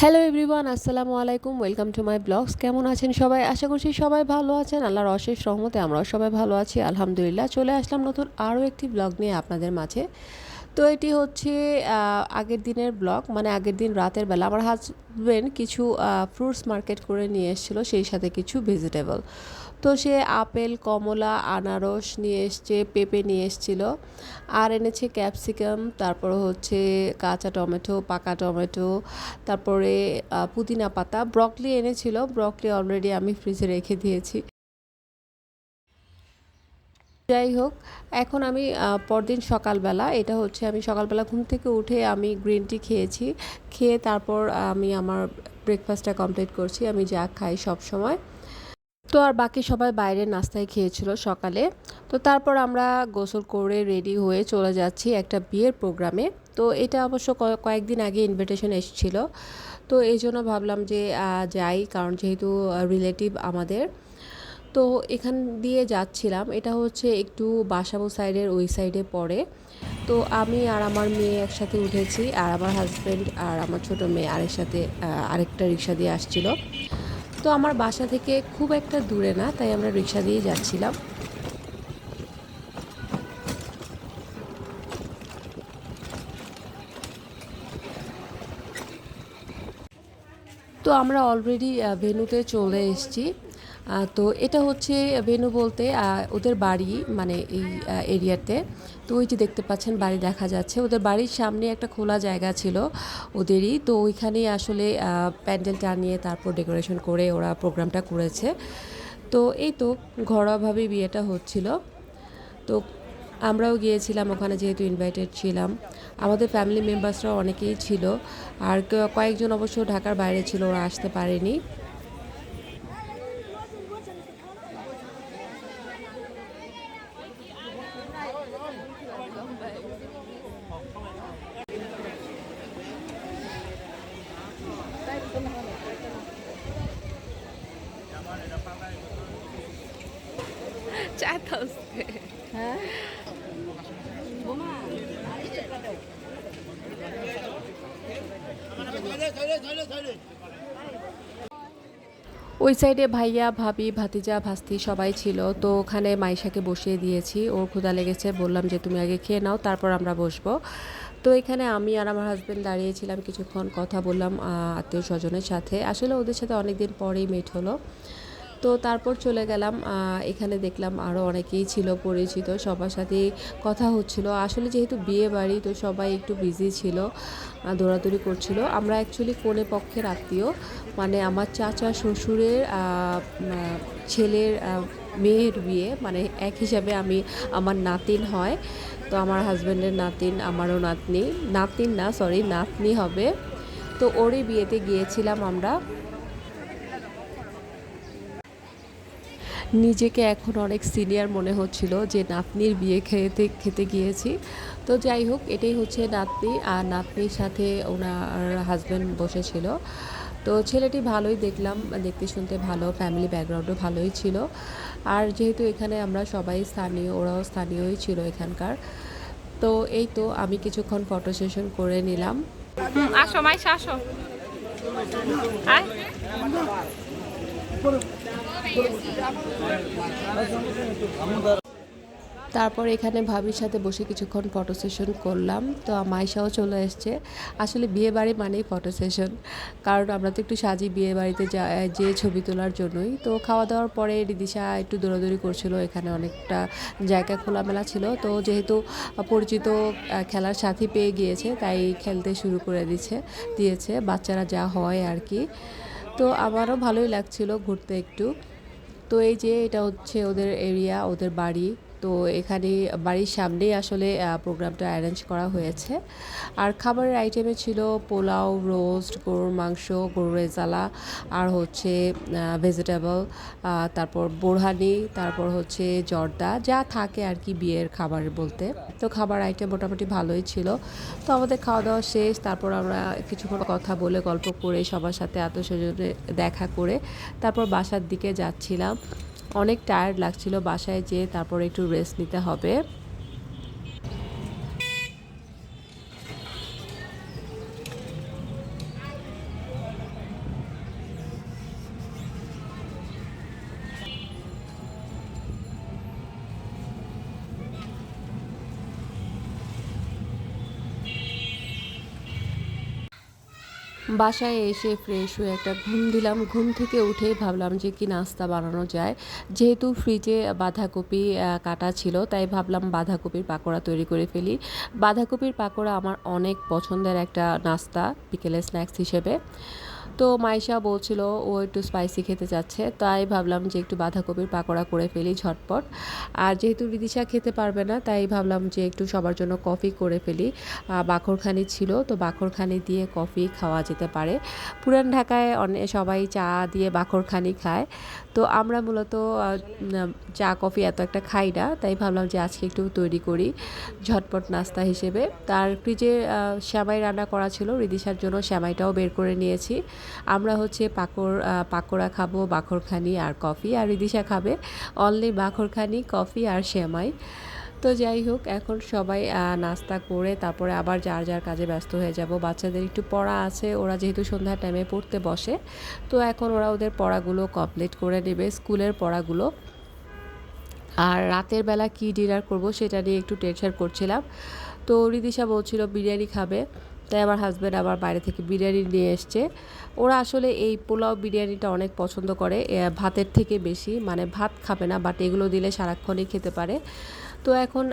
Hello everyone আসসালামু আলাইকুম welcome to my blogs কেমন আছেন সবাই? আশা করছি সবাই ভালো আছেন। আল্লাহর অশেষ রহমতে আমরাও সবাই ভালো আছি। আলহামদুলিল্লাহ, চলে আসলাম নতুন আরও একটি ব্লগ নিয়ে আপনাদের মাঝে। তো এটি হচ্ছে আগের দিনের ব্লগ মানে আগের দিন রাতের বেলা। আমার হাজবেন্ড কিছু ফ্রুটস মার্কেট করে নিয়ে এসেছিল, সেই সাথে কিছু ভেজিটেবল তো সে আপেল, কমলা, আনারস নিয়ে এসছে, পেঁপে নিয়ে এসছিল, আর এনেছে ক্যাপসিকাম তারপর হচ্ছে কাঁচা টমেটো, পাকা টমেটো, তারপরে পুদিনা পাতা ব্রকলি এনেছিল। ব্রকলি অলরেডি আমি ফ্রিজে রেখে দিয়েছি। যাই হোক, এখন আমি পরদিন সকালবেলা, এটা হচ্ছে আমি সকালবেলা ঘুম থেকে উঠে আমি গ্রিন টি খেয়েছি। খেয়ে তারপর আমি আমার ব্রেকফাস্টটা কমপ্লিট করছি, আমি যা খাই সব সময়। তো আর বাকি সবাই বাইরে নাস্তায় খেয়েছিল সকালে। তো তারপর আমরা গোসল করে রেডি হয়ে চলে যাচ্ছি একটা বিয়ের প্রোগ্রামে তো এটা অবশ্য কয়- কয়েকদিন আগে ইনভিটেশন এসেছিল। তো এই জন্য ভাবলাম যে যাই, কারণ যেহেতু রিলেটিভ আমাদের। তো এখান দিয়ে যাচ্ছিলাম। এটা হচ্ছে একটু বাসাবো সাইডের ওই সাইডে পড়ে। তো আমি আর আমার মেয়ে একসাথে উঠেছি আর আমার হাজব্যান্ড আর আমার ছোট মেয়ে আরেক সাথে আরেকটা রিক্সা দিয়ে আসছিল। তো আমার বাসা থেকে খুব একটা দূরে না, তাই আমরা রিক্সা দিয়ে যাচ্ছিলাম। তো আমরা অলরেডি ভেনুতে চলে এসেছি। তো এটা হচ্ছে ভেনু বলতে ওদের বাড়ি মানে এই এরিয়াতে। তো ওই যে দেখতে পাচ্ছেন, বাড়ি দেখা যাচ্ছে। ওদের বাড়ির সামনে একটা খোলা জায়গা ছিল ওদেরই। তো ওইখানেই আসলে প্যান্ডেল টানিয়ে তারপর ডেকোরেশন করে ওরা প্রোগ্রামটা করেছে। তো এই তো ঘরোয়াভাবে বিয়েটা হচ্ছিল। তো আমরাও গিয়েছিলাম, ওখানে যেহেতু ইনভাইটেড ছিলাম। আমাদের ফ্যামিলি মেম্বার্সরাও অনেকেই ছিল। আর কয়েকজন অবশ্য ঢাকার বাইরে ছিল, ওরা আসতে পারেনি। চাইতে ওই সাইডে ভাইয়া, ভাবি, ভাতিজা, ভাস্তি সবাই ছিল, তো ওখানে মাইশাকে বসিয়ে দিয়েছি। ওর ক্ষুধা লেগেছে, বললাম যে তুমি আগে খেয়ে নাও, তারপর আমরা বসবো। তো এখানে আমি আর আমার হাজব্যান্ড দাঁড়িয়েছিলাম কিছুক্ষণ কথা বললাম আত্মীয় স্বজনের সাথে। আসলে ওদের সাথে অনেক দিন পরেই মেট হলো। তো তারপর চলে গেলাম এখানে দেখলাম আরও অনেকেই ছিল পরিচিত, সবার সাথে কথা হচ্ছিল। আসলে যেহেতু বিয়ে বাড়ি, তো সবাই একটু বিজি ছিল দৌড়াদৌড়ি করছিল। আমরা অ্যাকচুয়ালি কোনে পক্ষের আত্মীয় মানে আমার চাচা শ্বশুরের ছেলের মেয়ের বিয়ে মানে এক হিসাবে আমি আমার নাতিন হয়। তো আমার হাজব্যান্ডের নাতিন, আমারও নাতনি, নাতিন না সরি নাতনি হবে। তো ওরই বিয়েতে গিয়েছিলাম আমরা। নিজেকে এখন অনেক সিনিয়র মনে হচ্ছিল যে, নাতনির বিয়ে খেতে খেতে গিয়েছি। তো যাই হোক, এটাই হচ্ছে নাতনি। আর নাতনির সাথে ওনার হাজব্যান্ড বসেছিল। তো ছেলেটি ভালোই দেখলাম, দেখতে শুনতে ভালো ফ্যামিলি ব্যাকগ্রাউন্ডও ভালোই ছিল। আর যেহেতু এখানে আমরা সবাই স্থানীয়, ওরাও স্থানীয়ই ছিল এখানকার। তো এই তো আমি কিছুক্ষণ ফটো সেশন করে নিলাম। আসো, মাইশা, আসো। আয়। তারপর এখানে ভাবির সাথে বসে কিছুক্ষণ ফটো সেশন করলাম। তো মাইশাও চলে এসছে। আসলে বিয়ে বাড়ি মানেই ফটো সেশন কারণ আমরা তো একটু সাজি বিয়ে বাড়িতে যা ছবি তোলার জন্যই। তো খাওয়া দাওয়ার পরে রিদিশা একটু দৌড়াদৌড়ি করছিল। এখানে অনেকটা জায়গা খোলামেলা ছিল। তো যেহেতু পরিচিত খেলার সাথী পেয়ে গিয়েছে, তাই খেলতে শুরু করে দিচ্ছে দিয়েছে। বাচ্চারা যা হয় আর কি। তো আমারও ভালোই লাগছিল ঘুরতে একটু। তো এই যে এটা হচ্ছে ওদের এরিয়া ওদের বাড়ি। তো এখানে বাড়ির সামনেই আসলে প্রোগ্রামটা অ্যারেঞ্জ করা হয়েছে। আর খাবারের আইটেমে ছিল পোলাও রোস্ট গরুর মাংস, গরুর রেজালা, আর হচ্ছে ভেজিটেবল তারপর বোরহানি, তারপর হচ্ছে জর্দা, যা থাকে আর কি বিয়ের খাবার বলতে। তো খাবার আইটেম মোটামুটি ভালোই ছিল। তো আমাদের খাওয়া দাওয়া শেষ, তারপর আমরা কিছুক্ষণ কথা বলে, গল্প করে সবার সাথে আত্মস্বজনে দেখা করে, তারপর বাসার দিকে যাচ্ছিলাম। অনেক টায়ার্ড লাগছিল বাসায় যেয়ে তারপর একটু রেস্ট নিতে হবে। বাসায় এসে ফ্রেশ হয়ে একটা ঘুম দিলাম। ঘুম থেকে উঠেই ভাবলাম যে কি নাস্তা বানানো যায়। যেহেতু ফ্রিজে বাঁধাকপি কাটা ছিল, তাই ভাবলাম বাঁধাকপির পাকোড়া তৈরি করে ফেলি। বাঁধাকপির পাকোড়া আমার অনেক পছন্দের একটা নাস্তা বিকেলে স্ন্যাক্স হিসেবে। তো মাইশা বলছিল, ও একটু স্পাইসি খেতে চাচ্ছে, তাই ভাবলাম যে একটু বাঁধাকপির পাকোড়া করে ফেলি ঝটপট। আর যেহেতু বিদিশা খেতে পারবে না, তাই ভাবলাম যে একটু সবার জন্য কফি করে ফেলি। বাখরখানি ছিল, তো বাখরখানি দিয়ে কফি খাওয়া যেতে পারে। পুরান ঢাকায় অনেক সবাই চা দিয়ে বাখরখানি খায়। তো আমরা মূলত চা কফি এত একটা খাই না, তাই ভাবলাম যে আজকে একটু তৈরি করি ঝটপট নাস্তা হিসেবে। তার ফ্রিজে শ্যামাই রান্না করা ছিল, রিদিশার জন্য শ্যামাইটাও বের করে নিয়েছি। আমরা হচ্ছে পাকড় পাকোড়া খাব, বাখরখানি আর কফি। আর রিদিশা খাবে অনলি বাখরখানি, কফি আর শ্যামাই তো যাই হোক, এখন সবাই নাস্তা করে তারপরে আবার যার যার কাজে ব্যস্ত হয়ে যাব। বাচ্চাদের একটু পড়া আছে, ওরা যেহেতু সন্ধ্যার টাইমে পড়তে বসে। তো এখন ওরা ওদের পড়াগুলো কমপ্লিট করে নেবে, স্কুলের পড়াগুলো। আর রাতের বেলা কি ডিনার করব সেটা নিয়ে একটু টেনশন করছিলাম। তো রিদিশা বলছিল, বিরিয়ানি খাবে। তাই আমার হাজব্যান্ড আবার বাইরে থেকে বিরিয়ানি নিয়ে এসছে। ওরা আসলে এই পোলাও বিরিয়ানিটা অনেক পছন্দ করে ভাতের থেকে বেশি মানে ভাত খাবে না বাট এগুলো দিলে সারাক্ষণই খেতে পারে। তো এখন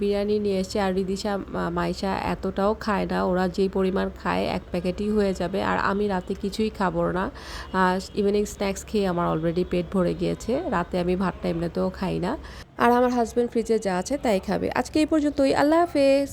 বিরিয়ানি নিয়ে এসছে আর রিদিশা মাইশা এতটাও খায় না, ওরা যেই পরিমাণ খায় এক প্যাকেটই হয়ে যাবে আর আমি রাতে কিছুই খাব না। ইভিনিং স্ন্যাক্স খেয়ে আমার অলরেডি পেট ভরে গিয়েছে, রাতে আমি ভাতটা এমনিতেও খাই না। আর আমার হাজব্যান্ড ফ্রিজে যা আছে তাই খাবে। আজকে এই পর্যন্তই, আল্লাহ হাফেজ।